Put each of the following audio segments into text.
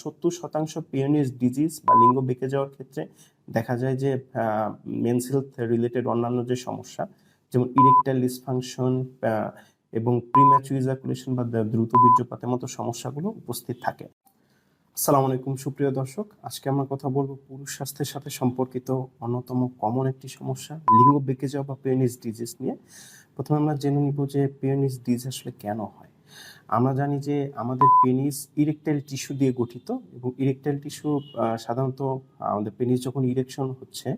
সত্তর শতাংশ পিওনিস ডিজিজ বা লিঙ্গ বেঁকে যাওয়ার ক্ষেত্রে দেখা যায় যে মেন্স হেলথ রিলেটেড অন্যান্য যে সমস্যা, যেমন ইরেকটাইল ডিসফাংশন এবং প্রিম্যাচুর ইজাকুলেশন বা দ্রুত বীর্যপাতের মতো সমস্যাগুলো উপস্থিত থাকে। আসসালামু আলাইকুম, সুপ্রিয় দর্শক। আজকে আমরা কথা বলব পুরুষ স্বাস্থ্যের সাথে সম্পর্কিত অন্যতম কমন একটি সমস্যা, লিঙ্গ বেঁকে যাওয়া বা পেনিস ডিজিজ নিয়ে। প্রথমে আমরা জেনে নিব যে পেনিস ডিজ আসলে কেন হয়। আমরা জানি যে আমাদের পেনিস ইরেকটাইল টিস্যু দিয়ে গঠিত এবং ইরেকটাইল টিস্যু সাধারণত আমাদের পেনিস যখন ইরেকশন হচ্ছে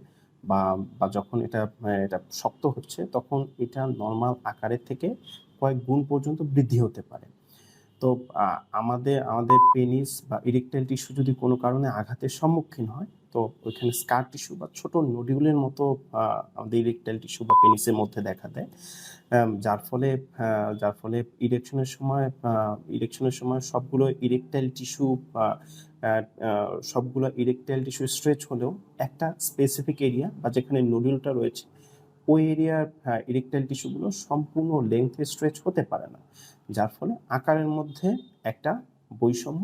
বা বা যখন এটা এটা শক্ত হচ্ছে তখন এটা নর্মাল আকারের থেকে কয়েক গুণ পর্যন্ত বৃদ্ধি হতে পারে। তো আমাদের আমাদের পেনিস বা ইরেকটাইল টিস্যু যদি কোনো কারণে আঘাতের সম্মুখীন হয় তো ওইখানে স্কার টিস্যু বা ছোট নডিউলের মতো আমাদের ইরেকটাইল টিস্যু বা পেনিসের মধ্যে দেখা দেয়। যার ফলে যার ফলে ইরেকশনের সময় ইরেকশনের সময় সবগুলো ইরেকটাইল টিস্যু বা সবগুলো ইরেকটাইল টিস্যু স্ট্রেচ হলেও একটা স্পেসিফিক এরিয়া বা যেখানে নডিউলটা রয়েছে, ওই এরিয়ার ইরেকটাইল টিস্যুগুলো সম্পূর্ণ লেংথে স্ট্রেচ হতে পারে না। যার ফলে আকারের মধ্যে একটা বৈষম্য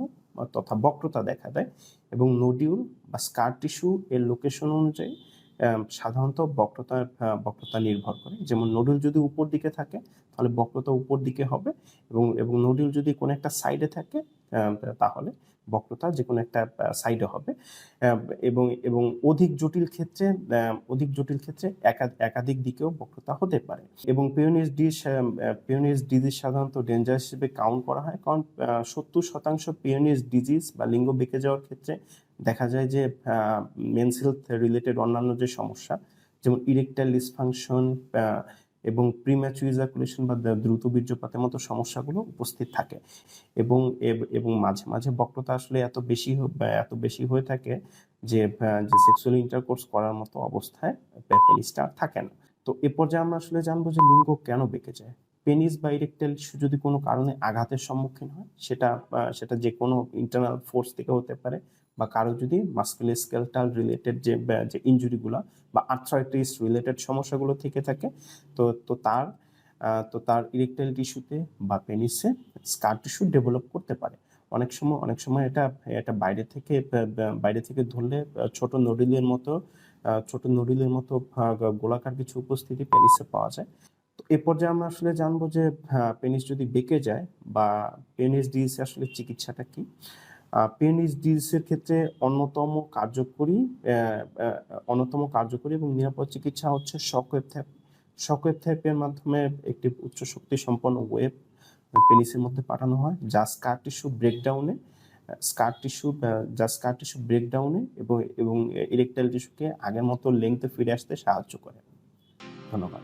তথা বক্রতা দেখা দেয় এবং নোডিউল বা স্কার টিস্যু এর লোকেশন অনুযায়ী সাধারণত বক্রতা বক্রতা নির্ভর করে। যেমন নোডুল যদি উপর দিকে থাকে, তাহলে বক্রতা উপর দিকে হবে এবং এবং নোডুল যদি কোনো একটা সাইডে থাকে তাহলে বক্রতা যে কোনো একটা সাইডে হবে। এবং এবং অধিক জটিল ক্ষেত্রে অধিক জটিল ক্ষেত্রে একা- একাধিক দিকেও বক্রতা হতে পারে। এবং পিওনিস ডিস পিওনিস ডিজিজ সাধারণত ডেঞ্জার হিসেবে কাউন্ট করা হয়। কারণ সত্তর শতাংশ পিওনিস ডিজিজ বা লিঙ্গ বেঁকে যাওয়ার ক্ষেত্রে দেখা যায় যে মেন্স হেলথ রিলেটেড অন্যান্য যে সমস্যা, যেমন ইরেকটাইল ডিসফাংশন এবং প্রিম্যাচুর ইজাকুলেশন বা দ্রুত বীর্যপাতের মতো সমস্যাগুলো উপস্থিত থাকে। এবং এবং মাঝে মাঝে বক্রতা আসলে এত বেশি এত বেশি হয়ে থাকে যে যে সেক্সুয়াল ইন্টারকোর্স করার মতো অবস্থায় পেনিসটা থাকে না। তো এ পর্যায়ে আমরা আসলে জানব যে লিঙ্গ কেন বেঁকে যায়। পেনিস বা ইরেকটাইল টিস্যু যদি কোনো কারণে আঘাতের সম্মুখীন হয়, সেটা সেটা যে কোনো ইন্টারনাল ফোর্স থেকে হতে পারে, বা কারও যদি মাস্কুলোস্কেলটাল রিলেটেড যে যে ইনজুরিগুলো বা আর্থ্রাইটিস রিলেটেড সমস্যাগুলো থেকে থাকে, তো তো তার তো তার ইরেকটাইল টিস্যুতে বা পেনিসে স্কার টিস্যু ডেভেলপ করতে পারে। অনেক সময় অনেক সময় এটা এটা বাইরে থেকে বাইরে থেকে ধরলে ছোট নডিলের মতো ছোট নডিলের মতো গোলাকার কিছু উপস্থিতি পেনিসে পাওয়া যায়। এ পর্যায়ে আমরা আসলে জানব যে পেনিস যদি বেঁকে যায় বা পেনিস ডিস আসলে চিকিৎসাটা কি? পেনিস ডিসের ক্ষেত্রে অন্যতম কার্যকরী অন্যতম কার্যকরী এবং নিরাপদ চিকিৎসা হচ্ছে শকওয়েভ থেরাপি শকওয়েভ থেরাপির মাধ্যমে একটি উচ্চ শক্তি সম্পন্ন ওয়েভ পেনিসের মধ্যে পাঠানো হয়, যা স্কার টিস্যু ব্রেকডাউনে স্কার টিস্যু যা স্কার টিস্যু ব্রেকডাউনে এবং এবং ইরেকটাইল টিস্যুকে আগের মতো লেংথে ফিরে আসতে সাহায্য করে। ধন্যবাদ।